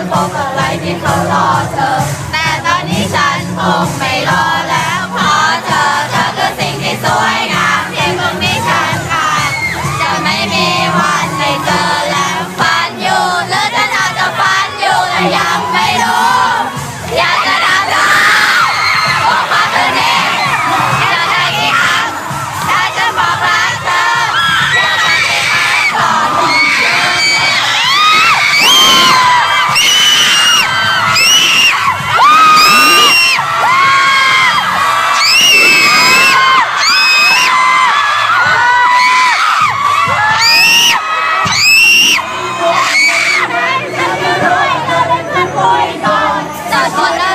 งคติอะไรที่เขารอเธอ แต่ตอนนี้ฉันคงไม่รอแล้วเพราะเธอเธอคือสิ่งที่สวย Gracias.